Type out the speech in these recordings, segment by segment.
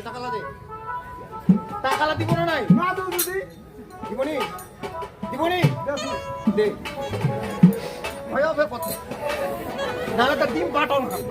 দে টাকালা দে। টাকালা দিব না নাই? না তো দিদি। দিবনি দিবনি দে। হয় হবে কত দাদা ডিম বাটন খাবে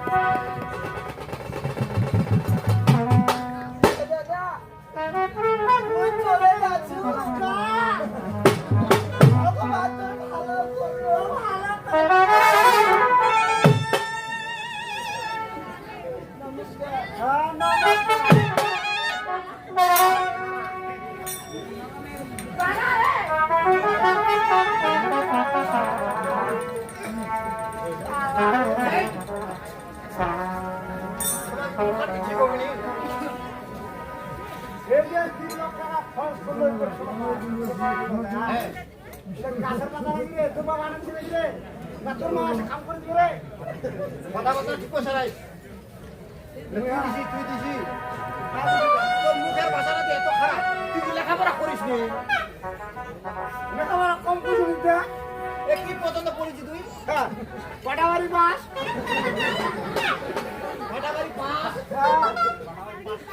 ঘরোয়া রান্না আছে আর বদলি ওই না কথা কথা ঠিক রাই তুই দিছি তুই দিছি ভাষাটা এত তুই লেখাপড়া করিস নি কম কিছু দিতে এ কি পছন্দ করেছি তুই বাস ভাটাবাড়ি পাস ওই তো কইছি আর সই দেখি কেমন রে ওই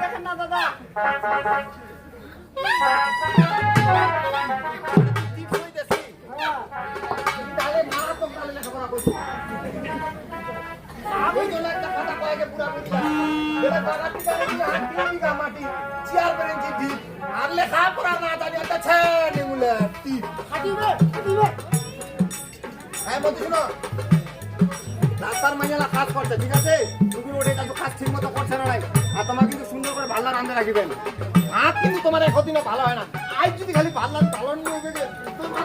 দেখেন না দাদা। ওই জন্য একটা কথা কয়ে পুরা পুরিয়া এবার বাগাটি করে? হাত দিয়ে বিঘা মাটি চেয়ার করে জিদ্ধি আর লেখাপড়া না জানি একটা ছেড়ে গুলো তীর। হাঁটিবে হাঁটিবে হ্যাঁ বলছি শোনো। রাস্তার মাইয়ালা কাজ করছে, ঠিক আছে? তুমি ওটা কিন্তু কাজ ঠিক মতো করছে না নাই আর তোমার কিন্তু সুন্দর করে ভাল্লা রান্ধে রাখিবেন। হাত কিন্তু তোমার একদিনে ভালো হয় না। আজ যদি খালি ভাল্লা ভালো নিয়ে গেলে, তোমার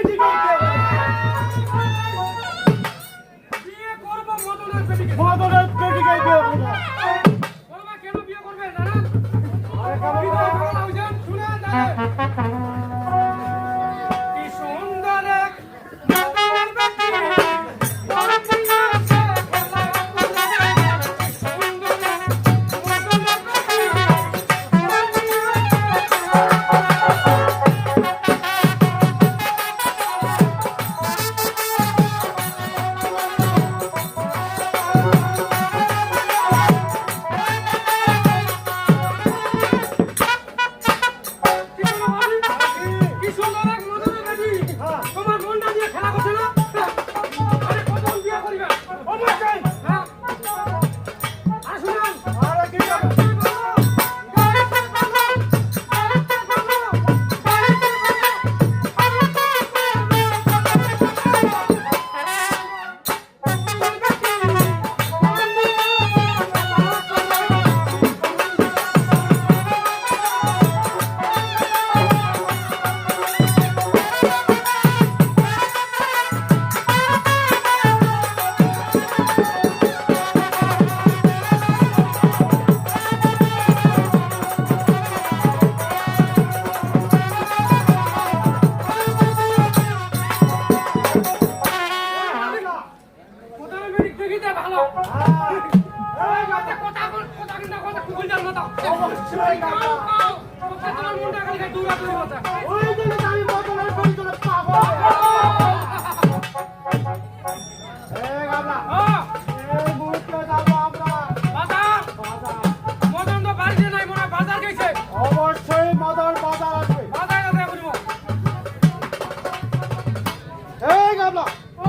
Thank you go? কিন্তু কথা কুকুর জাল না দাও অবশ্যই কাকা কথা তোমার মুন্ডা খালি খালি দৌড়া দৌড়ি কথা ওই জন্য আমি বদলের পরিচয় পাবো এই গাবলা। হ্যাঁ এই মুহূর্তে যাব আমরা বাজার বাজার মদন তো বাড়িতে নাই বাজার গেছে অবশ্যই মদন বাজার আসবে বাজার কথা বলব এই গাবলা ও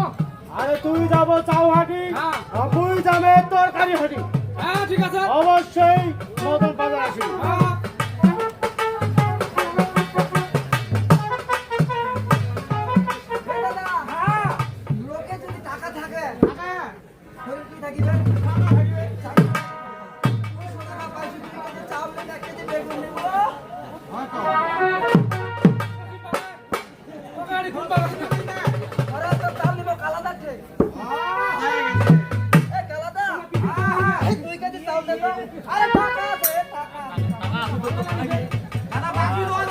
আরে তুই যাব চাউহাটি হ্যাঁ। তুই যাবে তরকারি হাটি। ঠিক আছে? অবশ্যই মদন বাজার আসবে হ্যাঁ।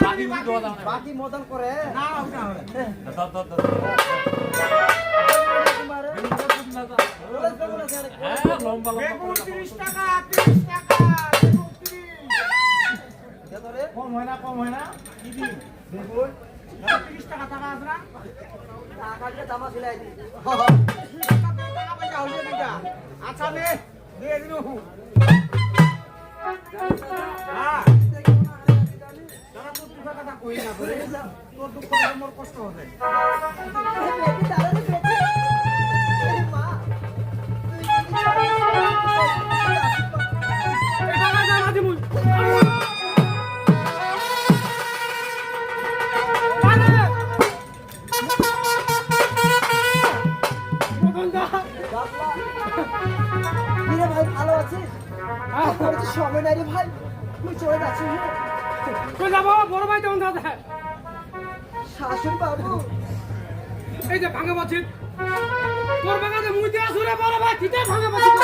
বাকি বাকি বাকি মদন করে। না ওটা হবে তোমারে বলে বেগুন আছে আরে বেগুন 30 টাকা 30 টাকা 30 কম হয় না কম হয় না। কি দিন বেগুন। 30 টাকা টাকা আছে না? টাকা দিয়ে জামা সিলাই দি টাকা পয়সা দিটা আচ্ছা নে দিয়ে দিনু দাদা তোর দুঃখ মোর কষ্ট হবে সময় নাই রে ভাই তুই চলে যাচ্ছি। তুই যাব বড় ভাই তখন দাদা। শাশুড়ি বাবু। এই যে ভাঙা বাছিত তোর বাগানে মুই দিয়ে আসুরে বড় ভাই কিতে ভাঙা বাছিত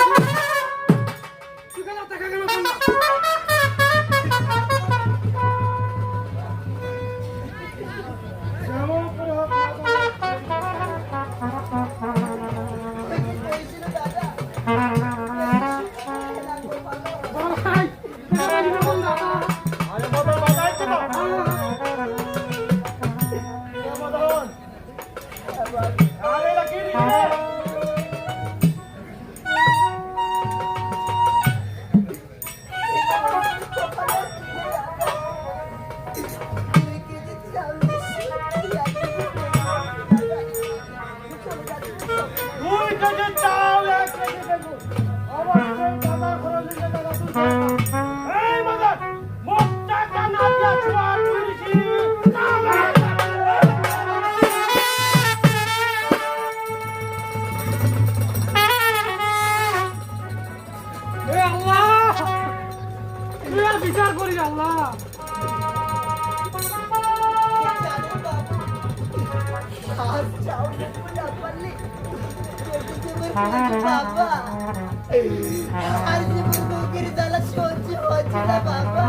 তুই কেন দেখা কেন আজ চাউল দেখতে না পারলি বেগুন বাবা আর জীবন বুকের জ্বালা সহ্য হচ্ছে না বাবা